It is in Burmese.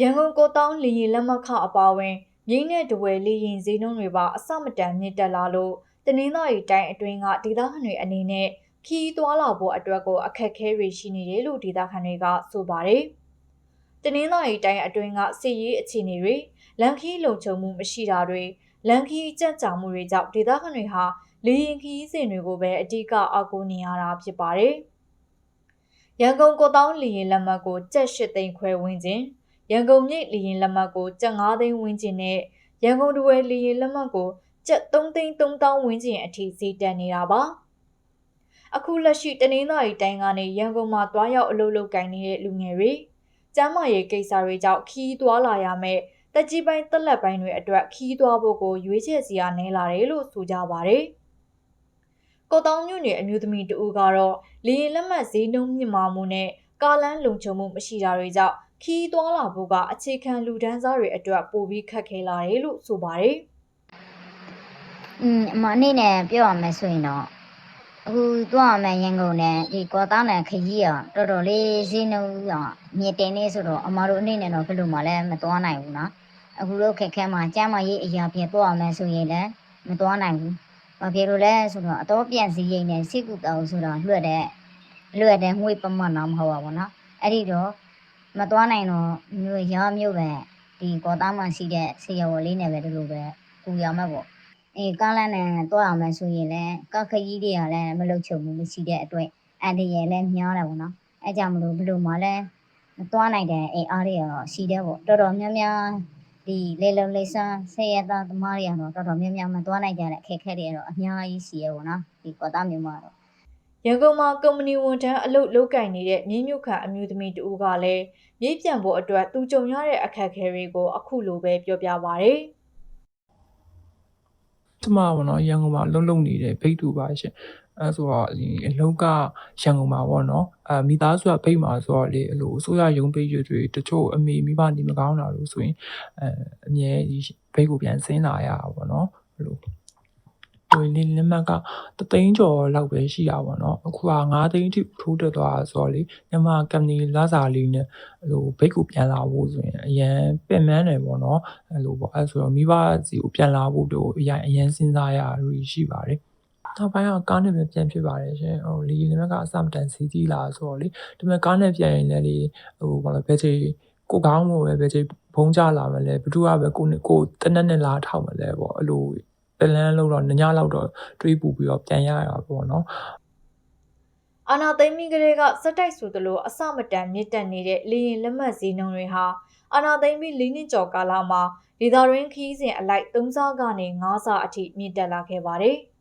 ရန်ကုန်ကိုတောင်းလီရင်လက်မှတ်ခအပါအဝင်မြိတ်နဲ့တဝယ်လီရင်ဈေးနှုန်းတွေပါအဆမတန်မြင့်တက်လာလို့တနင်္သာရီတိုင်းအတွင်းကဒေသခံတွေအနေနဲ့ခီးသွားလာဖို့အတွက်ကိုအခက်အခဲတွေရှိနေတယ်လို့ဒေသခံတွေကဆိုပါတယ်။တနင်္သာရီတိုင်းအတွင်းကစစ်ရေးအခြေအနေတွေလန်ခီးလုံခြုံမှုမရှိတာတွေလန်ခီးကြက်ကြာမှုတွေကြောင့်ဒေသခံတွေဟာလေရင်ခီးစဉ်တွေကိုပဲအဓိကအားကိုးနေရတာဖြစ်ပါတယ်။ရန်ကုန်ကိုတောင်းလီရင်လက်မှတ်ကိုကြက်၈သိန်းခွဲဝန်းကျင် ရန်ကုန်မြိတ်လီရင်လက်မှတ်ကိုကြက်9သိန်းဝန်းကျင်နဲ့ရန်ကုန်တဝယ်လီရင်လက်မှတ်ကိုကျပ်3သိန်း3000ဝန်းကျင်အထိဈေးတက်နေတာပါအခုလက်ရှိတနင်္သာရီတိုင်းကနေရန်ကုန်မှာတွားရောက်အလုပ်လုပ်ကိုင်နေတဲ့လူငယ်တွေကျမ်းမာရေးကိစ္စတွေကြောင့်ခီးသွားလာရမယ်တက်ကြီးပိုင်းတက်လက်ပိုင်းတွေအတွက်ခီးသွားဖို့ကိုရွေးချယ်စီရနဲလာတယ်လို့ဆိုကြပါတယ်ကိုတောင်ညွန့်နယ်အမျိုးသမီးတဦးကတော့လေရင်လက်မှတ်ဈေးနှုန်းမြင့်မာမှုနဲ့ ကားလမ်းလုံခြုံမှုမရှိတာတွေကြောင့်ခီးသွားလာဖို့ကအခြေခံလူဒန်းစားတွေအတွက်ပိုပြီးခက်ခဲလာတယ်လို့ဆိုပါတယ်။อืมအမအနေနဲ့ပြောရမယ်ဆိုရင်တော့အခုသွားရမယ်ရန်ကုန်နဲ့ဒီကောသားနဲ့ခကြီးရတော်တော်လေးဈေးနှုန်းရမြေတင်နေဆိုတော့အမတို့အနေနဲ့တော့ဘယ်လိုမှလည်းမသွားနိုင်ဘူးနော်အခုတို့ခက်ခဲမှာကျမ်းမရေးအရာပြင်သွားရမယ်ဆိုရင်လည်းမသွားနိုင်ဘူးဘာဖြစ်လို့လဲဆိုတော့အတော်ပြန်စည်းရိမ်နဲ့စိတ်ကူတောင်ဆိုတာလွှတ်တဲ့ လွှတ်တဲ့ငွေပမာဏမဟုတ်ပါဘူးเนาะအဲ့ဒီတော့မသွားနိုင်တော့မျိုးရမျိုးပဲဒီကောသားမှရှိတဲ့ဆေးရုံလေးနဲ့ပဲဒီလိုပဲကူရမှာပေါ့ အေးကားလမ်းနဲ့တော့အောင်မယ်ဆိုရင်လည်းကခကြီးတွေကလည်းမလုချုံဘူးမရှိတဲ့အတွက်အန်ဒီရယ်လည်းများတယ်ပေါ့နော်အဲကြောင့်မလို့ဘယ်လို့မှလည်းမသွားနိုင်တဲ့အိမ်အားတွေကတော့ရှိတယ်ပေါ့တော်တော်များများဒီလေလုံလေဆန်းဆေးရသားသမားတွေကတော့တော်တော်များများမသွားနိုင်ကြတဲ့အခက်အခဲတွေကတော့အများကြီးရှိရပေါ့နော်ဒီကောတာမျိုးမှာတော့ ရန်ကုန်မှာကုမ္ပဏီဝန်ထမ်းအလုပ်လုပ်ကင်နေတဲ့မြင်းမြုပ်ခန့်အမျိုးသမီးတဦးကလည်းမြေ့ပြန်ဖို့အတွက်သူကြုံရတဲ့အခက်အခဲတွေကိုအခုလိုပဲပြောပြပါဗျ။ကျမကပေါ့နော်ရန်ကုန်မှာအလုံးလုံးနေတယ်ဘိတ်တူပါရှင်အဲဆိုတော့ဒီအလုံးကရန်ကုန်မှာပေါ့နော်အဲမိသားစုကဘိတ်မှာဆိုတော့လေအလိုအစိုးရရုံးပိတ်ရွတွေတချို့အမေမိဘနေမကောင်းတာလို့ဆိုရင်အဲအမြဲဒီဘိတ်ကိုပြန်ဆင်းလာရတာပေါ့နော်ဘ လို့ဟိုလေးလက်မှတ်ကတသိန်းကျော်လောက်ပဲရှိတာပေါ့နော်အခုက9သိန်းထိထိုးတက်သွားတာဆိုတော့လေညမကမ်ပဏီလာစာလေးနဲ့ဟိုဘိတ်ကိုပြန်လာဖို့ဆိုရင်အရန်ပင်ပန်းတယ်ပေါ့နော်အဲ့လိုပေါ့အဲ့ဆိုတော့မိဘစီကိုပြန်လာဖို့တို့အရင်အရင်စဉ်းစားရလို့ရှိပါတယ်နောက်ပိုင်းကကားနဲ့ပဲပြန်ဖြစ်ပါတယ်ရှင်ဟိုလီနမကအစမတန်စီးကြီးလာဆိုတော့လေဒီမဲ့ကားနဲ့ပြန်ရင်လည်းလေဟိုဘာလဲဘယ်ချိန်ကိုကောင်းမို့ပဲဘယ်ချိန်ဘုံကြလာမလဲဘသူကပဲကိုကိုတနက်နဲ့လာထောက်မလဲပေါ့အဲ့လိုတ လန်းလို့တော့ညညလောက်တော့တွေးပူပြီးတော့ပြန်ရတာပေါ့နော်အာနာသိမ့်မိကလေးကစက်တိုက်ဆိုသလိုအစမတန်မြင့်တက်နေတဲ့လေရင်လက်မှတ်ဈေးနှုန်းတွေဟာအာနာသိမ့်မိ၄နှစ်ကျော်ကာလမှာဒေသရင်းခီးစဉ်အလိုက်၃စားကနေ၅စားအထိမြင့်တက်လာခဲ့ပါတယ်။